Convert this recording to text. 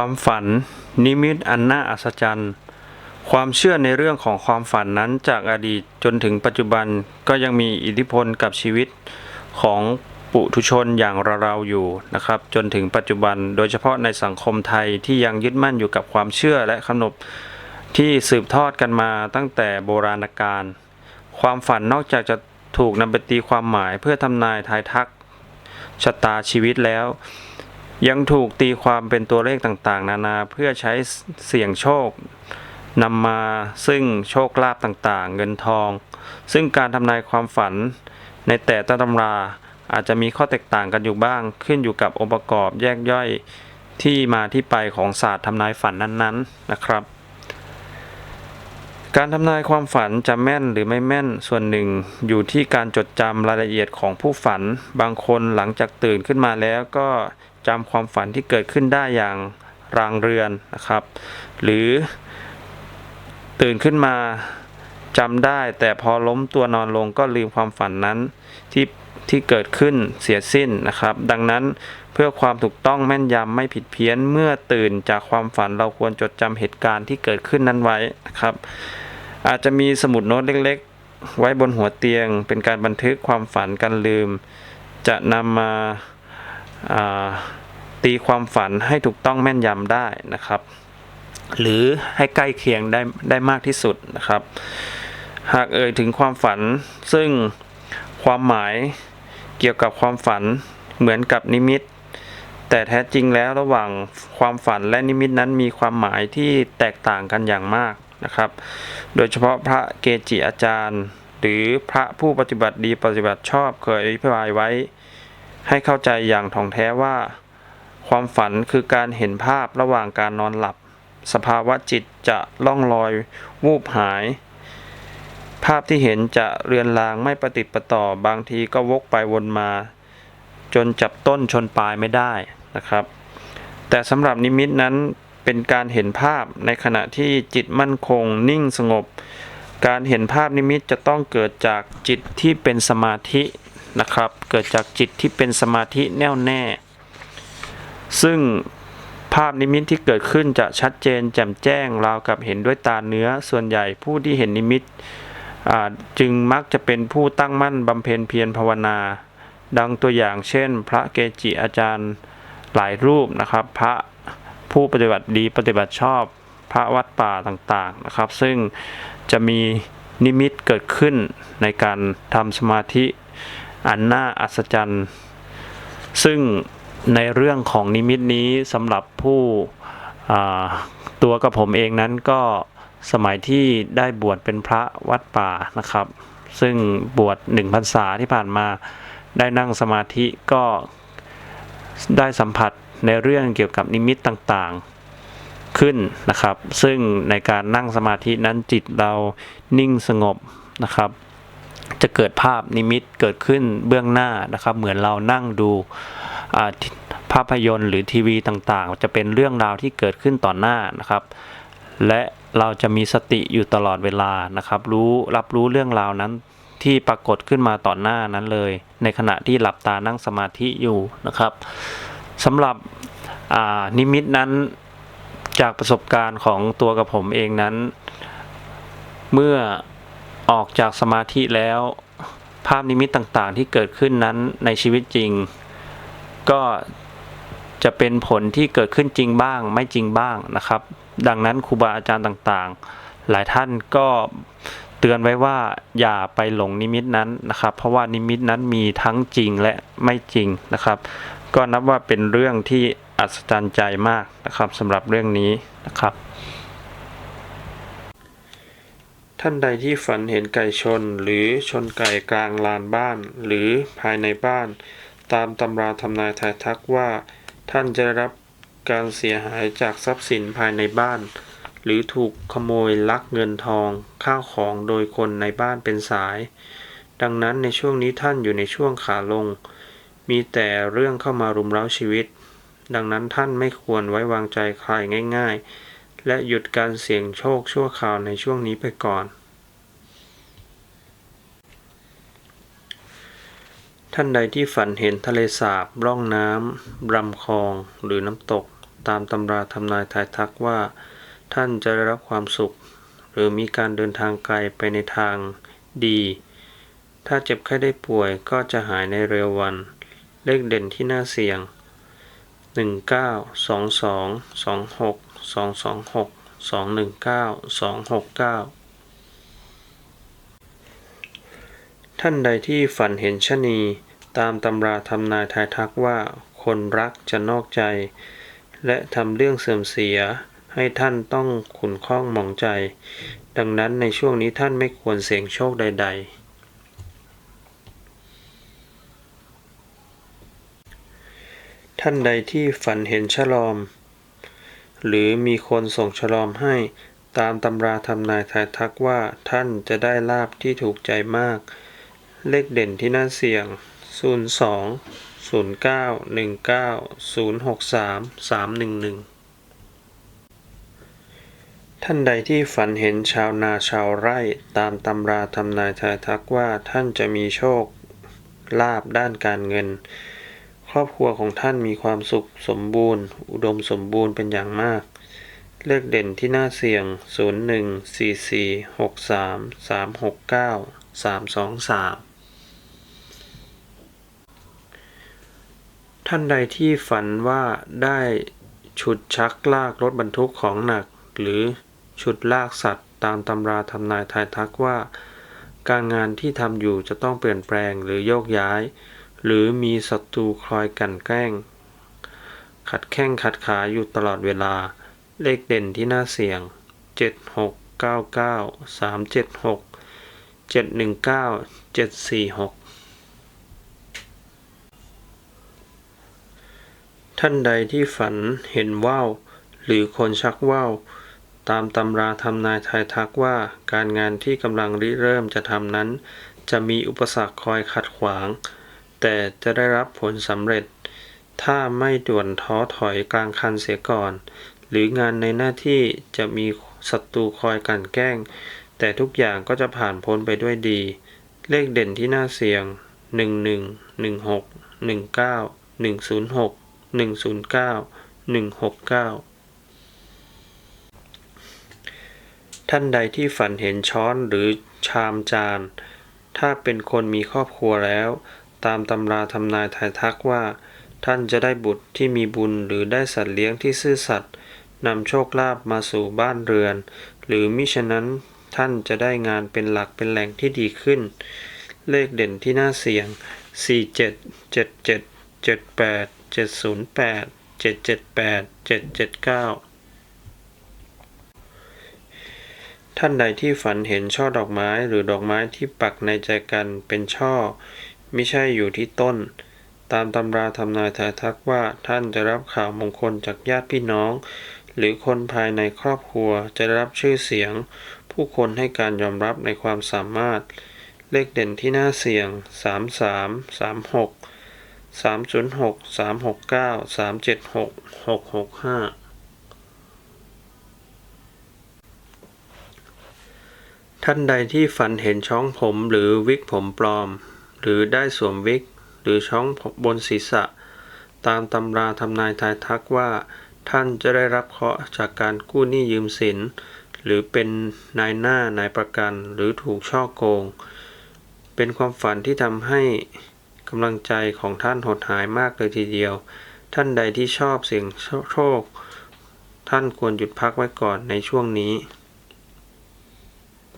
ความฝัน นิมิตอันน่าอัศจรรย์ ความเชื่อในเรื่องของความฝันนั้นจากอดีตจนถึงปัจจุบันก็ยังมีอิทธิพลกับชีวิตของปุถุชนอย่างเราๆอยู่นะครับ จนถึงปัจจุบันโดยเฉพาะในสังคมไทยที่ยังยึดมั่นอยู่กับความเชื่อและขนบที่สืบทอดกันมาตั้งแต่โบราณกาลความฝันนอกจากจะถูกนำไปตีความหมายเพื่อทำนายทายทักชะตาชีวิตแล้ว ยังถูกตีความเป็นตัวเลขต่างๆ นานาเพื่อใช้เสี่ยงโชคนำมาซึ่งโชคลาภต่างๆ เงินทอง ซึ่งการทำนายความฝันในแต่ละตำราอาจจะมีข้อแตกต่างกันอยู่บ้าง ขึ้นอยู่กับองค์ประกอบแยกย่อยที่มาที่ไปของศาสตร์ทำนายฝันนั้นๆนะครับ การทำนายความฝันจะแม่นหรือไม่แม่นส่วนหนึ่งอยู่ที่การจดจำรายละเอียดของผู้ฝัน บางคนหลังจากตื่นขึ้นมาแล้วก็ จำความฝันที่เกิดขึ้นได้อย่างรางเรือนนะครับ หรือตื่นขึ้นมาจำได้ แต่พอล้มตัวนอนลงก็ลืมความฝันนั้นที่ที่เกิดขึ้นเสียสิ้นนะครับ ดังนั้นเพื่อความถูกต้องแม่นยำไม่ผิดเพี้ยนเมื่อตื่นจากความฝันเราควรจดจำเหตุการณ์ที่เกิดขึ้นนั้นไว้นะครับ อาจจะมีสมุดโน้ตเล็ก ๆ ไว้บนหัวเตียง เป็นการบันทึกความฝันกันลืม จะนำมาา ตีความฝันให้ถูกต้องแม่นยำได้นะครับ หรือให้ใกล้เคียงได้ได้มากที่สุดนะครับ หากเอ่ยถึงความฝัน ซึ่งความหมายเกี่ยวกับความฝันเหมือนกับนิมิต แต่แท้จริงแล้วระหว่างความฝันและนิมิตนั้นมีความหมายที่แตกต่างกันอย่างมากนะครับ โดยเฉพาะพระเกจิอาจารย์ หรือพระผู้ปฏิบัติดีปฏิบัติชอบเคยอธิบายไว้ ให้เข้าใจอย่างถ่องแท้ว่า ความฝันคือการเห็นภาพระหว่างการนอนหลับ สภาวะจิตจะล่องลอย วูบหาย ภาพที่เห็นจะเรือนรางไม่ประติดประต่อบางทีก็วกไปวนมา จนจับต้นชนปลายไม่ได้นะครับ แต่สำหรับนิมิตนั้นเป็นการเห็นภาพในขณะที่จิตมั่นคง นิ่งสงบ การเห็นภาพนิมิตจะต้องเกิดจากจิตที่เป็นสมาธินะครับ เกิดจากจิตที่เป็นสมาธิแน่วแน่ ซึ่งภาพนิมิตที่เกิดขึ้นจะชัดเจนแจ่มแจ้งราวกับเห็นด้วยตาเนื้อส่วนใหญ่ผู้ที่เห็นนิมิตจึงมักจะเป็นผู้ตั้งมั่นบำเพ็ญเพียรภาวนา ดังตัวอย่างเช่น พระเกจิอาจารย์หลายรูปนะครับ พระผู้ปฏิบัติดีปฏิบัติชอบพระวัดป่าต่างๆนะครับ ซึ่งจะมีนิมิตเกิดขึ้นในการทำสมาธิอันน่าอัศจรรย์ ซึ่ง ในเรื่องของนิมิตนี้สำหรับผู้ตัวกับผมเองนั้นก็สมัยที่ได้บวชเป็นพระวัดป่านะครับ ซึ่งบวชหนึ่งพรรษาที่ผ่านมาได้นั่งสมาธิก็ได้สัมผัสในเรื่องเกี่ยวกับนิมิตต่างๆขึ้นนะครับ ซึ่งในการนั่งสมาธินั้นจิตเรานิ่งสงบนะครับ จะเกิดภาพนิมิตเกิดขึ้นเบื้องหน้านะครับ เหมือนเรานั่งดู ภาพยนตร์หรือทีวีต่างๆ จะเป็นเรื่องราวที่เกิดขึ้นต่อหน้านะครับ และเราจะมีสติอยู่ตลอดเวลานะครับ รู้รับรู้เรื่องราวนั้นที่ปรากฏขึ้นมาต่อหน้านั้นเลย ในขณะที่หลับตานั่งสมาธิอยู่นะครับสำหรับนิมิตนั้นจากประสบการณ์ของตัวกับผมเองนั้น เมื่อออกจากสมาธิแล้ว ภาพนิมิตต่างๆ ที่เกิดขึ้นนั้นในชีวิตจริง ก็จะเป็นผลที่เกิดขึ้นจริงบ้างไม่จริงบ้างนะครับ ดังนั้นครูบาอาจารย์ต่างๆ หลายท่านก็เตือนไว้ว่าอย่าไปหลงนิมิตนั้นนะครับ เพราะว่านิมิตนั้นมีทั้งจริงและไม่จริงนะครับ ก็นับว่าเป็นเรื่องที่อัศจรรย์ใจมากนะครับสำหรับเรื่องนี้นะครับ ท่านใดที่ฝันเห็นไก่ชนหรือชนไก่กลางลานบ้านหรือภายในบ้าน ตามตำราทำนายทายทักว่า ท่านจะได้รับการเสียหายจากทรัพย์สินภายในบ้าน หรือถูกขโมยลักเงินทองข้าวของโดยคนในบ้านเป็นสาย ดังนั้นในช่วงนี้ท่านอยู่ในช่วงขาลง มีแต่เรื่องเข้ามารุมเร้าชีวิต ดังนั้นท่านไม่ควรไว้วางใจใครง่าย ๆ และหยุดการเสี่ยงโชคชั่วคราวในช่วงนี้ไปก่อน ท่านใดที่ฝันเห็นทะเลสาบร่องน้ำลำคลองหรือน้ำตก ตามตำราทำนายทายทักว่า ท่านจะได้รับความสุข หรือมีการเดินทางไกลไปในทางดี ถ้าเจ็บไข้ได้ป่วยก็จะหายในเร็ววัน เลขเด่นที่น่าเสี่ยง 19 22 26 226 219 269 ท่านใดที่ฝันเห็นชะนี ตามตำราทำนายทายทักว่า คนรักจะนอกใจ และทำเรื่องเสื่อมเสีย ให้ท่านต้องขุนข้องหมองใจ ดังนั้นในช่วงนี้ท่านไม่ควรเสี่ยงโชคใด ๆท่านใดที่ฝันเห็นฉลอม หรือมีคนส่งฉลอมให้ตามตำราทำนายทายทักว่าท่านจะได้ลาบที่ถูกใจมาก เลขเด่นที่น่าเสี่ยง 02 09 19 063 311ท่านใดที่ฝันเห็นชาวนาชาวไร่ตามตำราทำนายทายทักว่าท่านจะมีโชคลาบด้านการเงิน ครอบครัวของท่านมีความสุขสมบูรณ์ อุดมสมบูรณ์เป็นอย่างมาก เลขเด่นที่น่าเสี่ยง 01 44 63 369 323 ท่านใดที่ฝันว่าได้ฉุดชักลากรถบรรทุกของหนัก หรือฉุดลากสัตว์ ตามตำราทำนายทายทักว่า การงานที่ทำอยู่จะต้องเปลี่ยนแปลงหรือโยกย้าย หรือมีศัตรูคอยกันแกล้ง ขัดแข้งขัดขาอยู่ตลอดเวลา เลขเด่นที่น่าเสี่ยง 76 99 376 719 746 ท่านใดที่ฝันเห็นว่าวหรือคนชักว่าวตามตำราทำนายทายทักว่าการงานที่กำลังริเริ่มจะทำนั้น จะมีอุปสรรคคอยขัดขวาง แต่จะได้รับผลสำเร็จ ถ้าไม่ด่วนท้อถอยกลางคันเสียก่อน หรืองานในหน้าที่จะมีศัตรูคอยกั่นแกล้ง แต่ทุกอย่างก็จะผ่านพ้นไปด้วยดี เลขเด่นที่น่าเสี่ยง 11 16 19 106 109 169 ท่านใดที่ฝันเห็นช้อนหรือชามจาน ถ้าเป็นคนมีครอบครัวแล้ว ตามตำราทำนายทายทักว่า ท่านจะได้บุตรที่มีบุญหรือได้สัตว์เลี้ยงที่ซื่อสัตย์นำโชคลาภมาสู่บ้านเรือน หรือมิฉะนั้นท่านจะได้งานเป็นหลักเป็นแหล่งที่ดีขึ้น เลขเด่นที่น่าเสี่ยง 47 77 78 708 778 779ท่านใดที่ฝันเห็นช่อดอกไม้หรือดอกไม้ที่ปักในใจกันเป็นช่อ ไม่ใช่อยู่ที่ต้น ตามตำราทำนายทายทักว่าท่านจะรับข่าวมงคลจากญาติพี่น้อง หรือคนภายในครอบครัวจะได้รับชื่อเสียง ผู้คนให้การยอมรับในความสามารถ เลขเด่นที่น่าเสี่ยง 33 36 306 369 376 665ท่านใดที่ฝันเห็นช้องผมหรือวิกผมปลอม หรือได้สวมวิก หรือช้องบนศีรษะ ตามตำราทำนายทายทักว่า ท่านจะได้รับเคราะห์จากการกู้หนี้ยืมสิน หรือเป็นนายหน้านายประกันหรือถูกช่อโกง เป็นความฝันที่ทำให้ กำลังใจของท่านหดหายมากเลยทีเดียว ท่านใดที่ชอบเสี่ยงโชค ท่านควรหยุดพักไว้ก่อนในช่วงนี้